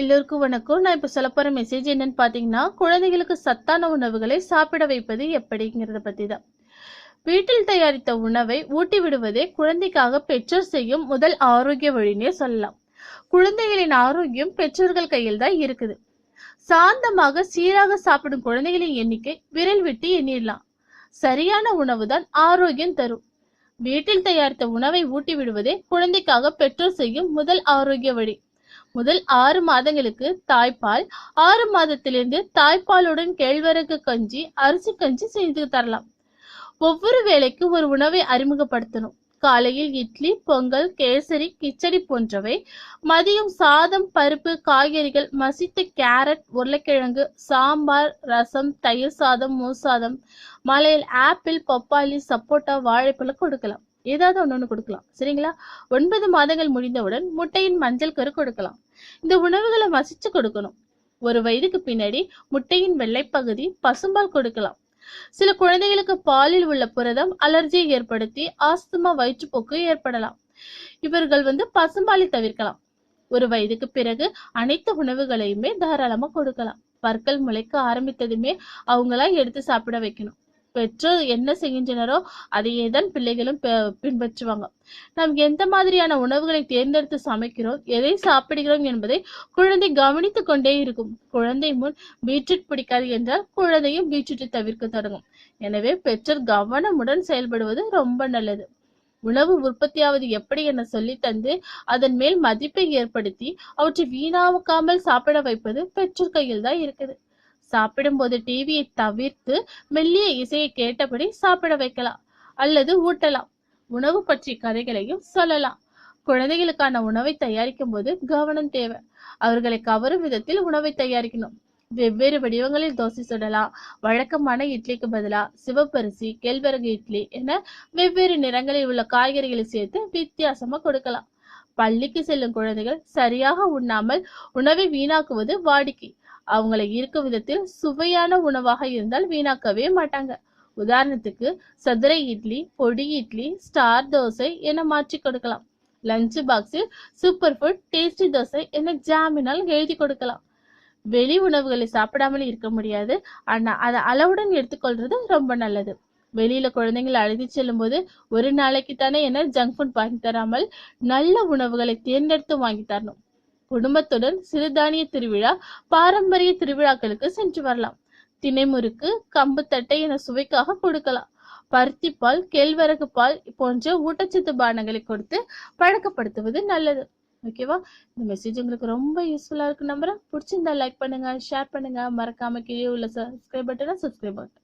எல்லோருக்கும் வணக்கம். நான் இப்போ சொல்ல போகிற மெசேஜ் என்னன்னு பார்த்தீங்கன்னா குழந்தைகளுக்கு சத்தான உணவுகளை சாப்பிட வைப்பது எப்படிங்கிறத பற்றி தான் வீட்டில் தயாரித்த உணவை ஊட்டி விடுவதே குழந்தைக்காக பெற்றோர் செய்யும் முதல் ஆரோக்கிய வழினே சொல்லலாம். குழந்தைகளின் ஆரோக்கியம் பெற்றோர்கள் கையில் தான் இருக்குது. சாந்தமாக சீராக சாப்பிடும் குழந்தைகளின் எண்ணிக்கை விரல் விட்டு எண்ணிடலாம். சரியான உணவு தான் ஆரோக்கியம் தரும். வீட்டில் தயாரித்த உணவை ஊட்டி விடுவதே குழந்தைக்காக பெற்றோர் செய்யும் முதல் ஆரோக்கிய வழி. முதல் ஆறு மாதங்களுக்கு தாய்ப்பால். ஆறு மாதத்திலிருந்து தாய்ப்பாலுடன் கேழ்வரகு கஞ்சி அரிசி கஞ்சி செய்து தரலாம். ஒவ்வொரு வேளைக்கு ஒரு உணவை அறிமுகப்படுத்தணும். காலையில் இட்லி பொங்கல் கேசரி கிச்சடி போன்றவை. மதியம் சாதம் பருப்பு காய்கறிகள் மசித்த கேரட் உருளைக்கிழங்கு சாம்பார் ரசம் தயிர் சாதம் மோர் சாதம். மலையில் ஆப்பிள் பப்பாளி சப்போட்டா வாழைப்பழம் கொடுக்கலாம். ஏதாவது ஒன்று கொடுக்கலாம். சரிங்களா? ஒன்பது மாதங்கள் முடிந்தவுடன் முட்டையின் மஞ்சள் கரு கொடுக்கலாம். இந்த உணவுகளை மசிச்சு கொடுக்கணும். ஒரு வயதுக்கு பின்னாடி முட்டையின் வெள்ளைப்பகுதி பசும்பால் கொடுக்கலாம். சில குழந்தைகளுக்கு பாலில் உள்ள புரதம் அலர்ஜியை ஏற்படுத்தி ஆஸ்துமா வயிற்றுப்போக்கு ஏற்படலாம். இவர்கள் வந்து பசும்பாலை தவிர்க்கலாம். ஒரு வயதுக்கு பிறகு அனைத்து உணவுகளையுமே தாராளமா கொடுக்கலாம். பற்கள் முளைக்க ஆரம்பித்ததுமே அவங்களா எடுத்து சாப்பிட வைக்கணும். பெற்றோர் என்ன செய்கின்றனரோ அதையே தான் பிள்ளைகளும் ப- பின்பற்றுவாங்க. நாம் எந்த மாதிரியான உணவுகளை தேர்ந்தெடுத்து சமைக்கிறோம் எதை சாப்பிடுகிறோம் என்பதை குழந்தை கவனித்துக் கொண்டே இருக்கும். குழந்தை முன் பீட்ரூட் பிடிக்காது என்றால் குழந்தையும் பீட்ரூட்டை தவிர்க்க தொடங்கும். எனவே பெற்றோர் கவனமுடன் செயல்படுவது ரொம்ப நல்லது. உணவு உற்பத்தியாவது எப்படி என சொல்லி தந்து அதன் மேல் மதிப்பை ஏற்படுத்தி அவற்றை வீணாக்காமல் சாப்பிட வைப்பது பெற்றோர் கையில் தான் இருக்குது. சாப்பிடும்போது டிவியை தவிர்த்து மெல்லிய இசையை கேட்டபடி சாப்பிட வைக்கலாம் அல்லது ஊட்டலாம். உணவு பற்றிய கதைகளையும் சொல்லலாம். குழந்தைகளுக்கான உணவை தயாரிக்கும் போது கவனம் தேவை. அவர்களை கவரும் விதத்தில் உணவை தயாரிக்கணும். வெவ்வேறு வடிவங்களில் தோசை சுடலாம் வழக்கமான இட்லிக்கு பதிலா சிவப்பரிசி கேழ்வரகு இட்லி என வெவ்வேறு நிறங்களில் உள்ள காய்கறிகளை சேர்த்து வித்தியாசமா கொடுக்கலாம். பள்ளிக்கு செல்லும் குழந்தைகள் சரியாக உண்ணாமல் உணவை வீணாக்குவது வாடிக்கை. அவங்களை ஈர்க்கும் விதத்தில் சுவையான உணவாக இருந்தால் வீணாக்கவே மாட்டாங்க. உதாரணத்துக்கு சதுரை இட்லி பொடி இட்லி ஸ்டார் தோசை என மாற்றி கொடுக்கலாம். லஞ்ச் பாக்ஸில் சூப்பர் ஃபுட் டேஸ்டி தோசை என ஜாமினால் எழுதி கொடுக்கலாம். வெளி உணவுகளை சாப்பிடாமல் இருக்க முடியாது. ஆனா அதை அளவுடன் எடுத்துக்கொள்றது ரொம்ப நல்லது. வெளியில குழந்தைங்களை அழுதி செல்லும் போது ஒரு நாளைக்கு தானே என ஜங்க் ஃபுட் வாங்கி தராமல் நல்ல உணவுகளை தேர்ந்தெடுத்து வாங்கி தரணும். குடும்பத்துடன் சிறுதானிய திருவிழா பாரம்பரிய திருவிழாக்களுக்கு சென்று வரலாம். தினைமுறுக்கு கம்பு தட்டை என சுவைக்காக கொடுக்கலாம். பருத்திப்பால் கேழ்வரகு பால் போன்ற ஊட்டச்சத்து பானங்களை கொடுத்து பழக்கப்படுத்துவது நல்லது. ஓகேவா இந்த மெசேஜ் உங்களுக்கு ரொம்ப யூஸ்ஃபுல்லாக இருக்கு நம்புறேன். பிடிச்சிருந்தா லைக் பண்ணுங்க ஷேர் பண்ணுங்க. மறக்காம கீழே உள்ள சப்ஸ்கிரைப் பட்டனை சப்ஸ்கிரைப் பண்ணுங்க